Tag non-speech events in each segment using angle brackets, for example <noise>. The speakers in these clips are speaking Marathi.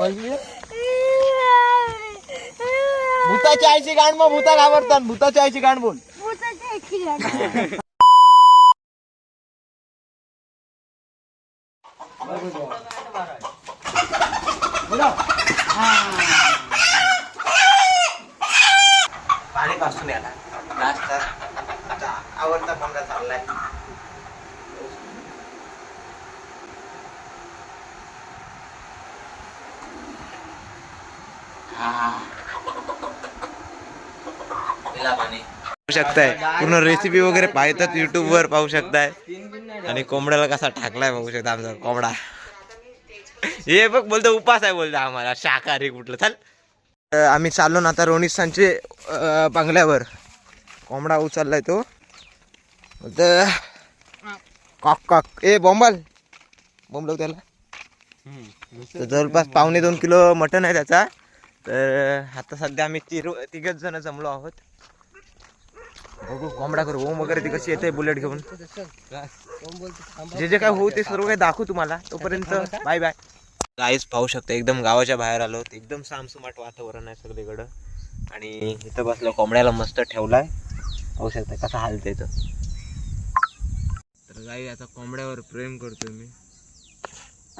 <laughs> भूताची आईची गाण मग भूता घाबरतात भूताची आईची गाण बोल. पाणी पासून याला. नाश्ता. आता आवडता कोणता चाललाय. पाहू शकताय. पूर्ण रेसिपी वगैरे पाहतात युट्यूब वर पाहू शकताय. आणि कोंबड्याला कसा टाकलाय बघू शकता आमचा कोंबडा. हे बघ बोलतो उपास आहे बोलतो आम्हाला. शाकाहारी कुठलं. चाल. आम्ही चाललो ना आता रोनिसांचे बंगल्यावर. कोंबडा उचललाय तो. Cock cock. ए बॉम्बल बोंबलो त्याला. जवळपास पावणे दोन किलो मटन आहे त्याचा. तर आता सध्या आम्ही तिर तिघच जण जमलो आहोत. बघू कोंबडा करू. ओम वगैरे ती कशी येते बुलेट घेऊन. जे जे काय होऊ ते सर्व काही दाखवू तुम्हाला. तोपर्यंत बाय बाय गाईच पाहू शकता एकदम गावाच्या बाहेर आलो. एकदम सामसुमाट वातावरण आहे सगळीकडं. आणि इथं बसलं कोंबड्याला मस्त ठेवलाय. पाहू शकता कसा हालते तर तर गाई आता कोंबड्यावर प्रेम करतोय मी.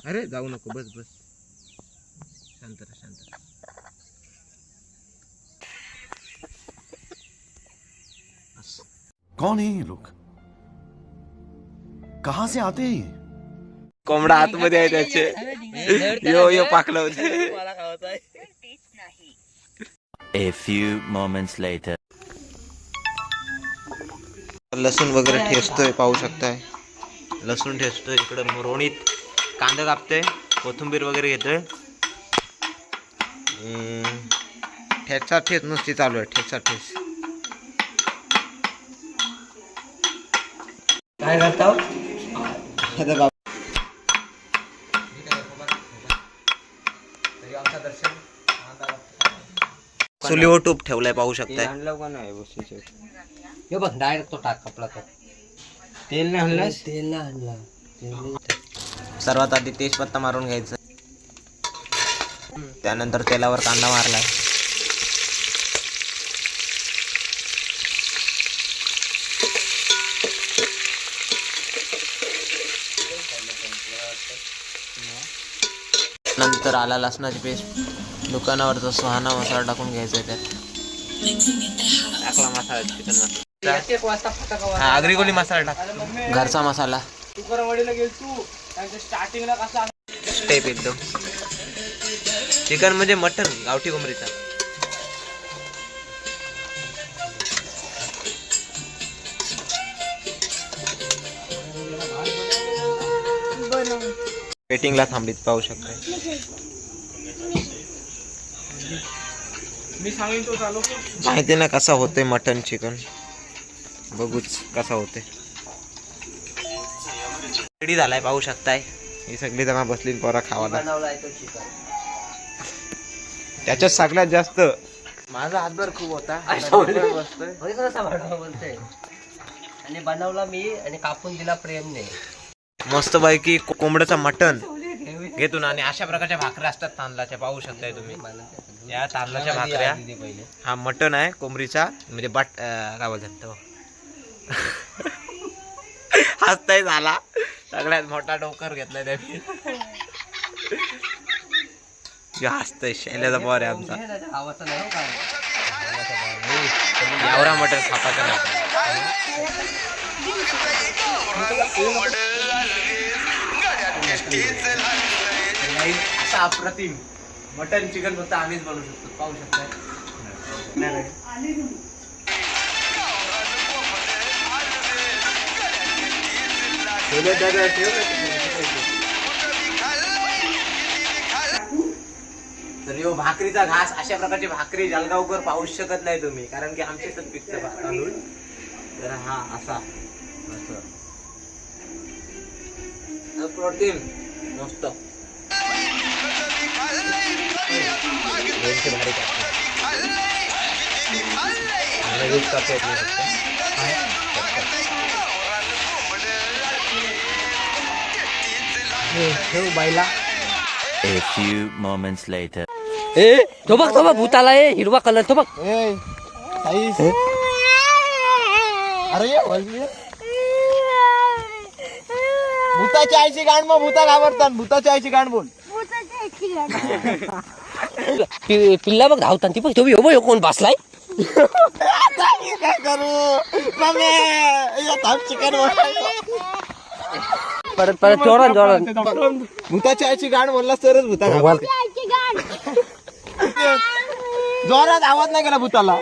अरे जाऊ नको बस बस. शांत शांत राहा. असं. कौन है ये लोग? कहां से आते हैं ये? कोंबडा आतमध्ये आहे त्याचे यो यो पाकलं होते. A few moments later. लसूण वगैरे ठेचतोय पाहू शकताय. लसूण ठेचतोय इकडं रोणीत कांदा कापतोय कोथिंबीर वगैरे घेतोय. ठेचा ठेच नुसती चालू आहे ठेचा ठेच. काय करता बाप- चुलीवर तूप ठेवलाय पाहू शकताय. हे बघ डायरेक्ट तो टाक कपला तो. तेल नाही हल्लास तेल ना आणला. सर्वात आधी तेजपत्ता मारून घ्यायचं. त्यानंतर तेलावर कांदा मारलाय. तर आला लसणाची पेस्ट. दुकानावरचा सुहाना मसाला टाकून घ्यायचा आहे त्यात. टाकला मसाला चिकन मसाला. हा आगरी मसाला टाक. घरचा मसाला. स्टेप एकदम. चिकन म्हणजे मटन गावठी कोंबडीचा वेटिंगला थांबलीत पाहू शकताय. माहिती ना कसा होतोय मटन चिकन. बघूच कसा होते रेडी झालाय पाहू शकताय. ही सगळी जमा बसली पोरा खावाला. बनवलाय तो चिकन त्याच्यात सगळ्यात जास्त माझा हातभर खूप होता. आणि बनवला मी आणि कापून दिला प्रेमने. मस्त पैकी कोंबड्याचा मटन घेतो ना आणि अशा प्रकारच्या भाकऱ्या असतात तांदळाच्या. पाहू शकताय तुम्ही. या तांदळाच्या भाकऱ्या. हा मटन आहे कोंबडीचा म्हणजे बट काय बोलतात तो? <laughs> हसताय झाला. सगळ्यात मोठा डोकर घेतलाय त्यांनी. <laughs> हसतय शैल्याचा पवार आहे आमचा. एवढा मटन खापाचा नाही असा अप्रतिम मटन चिकन फक्त आम्हीच बनवू शकतो. पाहू शकता तर यो भाकरीचा घास अशा प्रकारची भाकरी जलगावकर पाहू शकत नाही तुम्ही कारण की आमच्या इथं पिकतं तांदूळ तर हा असा. हे, ठेव बाईला A few moments later. ए तो बघ तो बघ भूताला ए हिरवा कलर तो बघ भूताची आईची गाण मग भूता घाबरतात भूताची आईची गाण बोल. पि- पिल्ला बघ धावतात ती बघ. तो बी हो बघ, कोण बसलाय? काय करू? चिकन परत परत जोरान जोरान. भूताची आईची गाण बोललास तरच भूता. जोरात आवाज नाही गेला भूताला.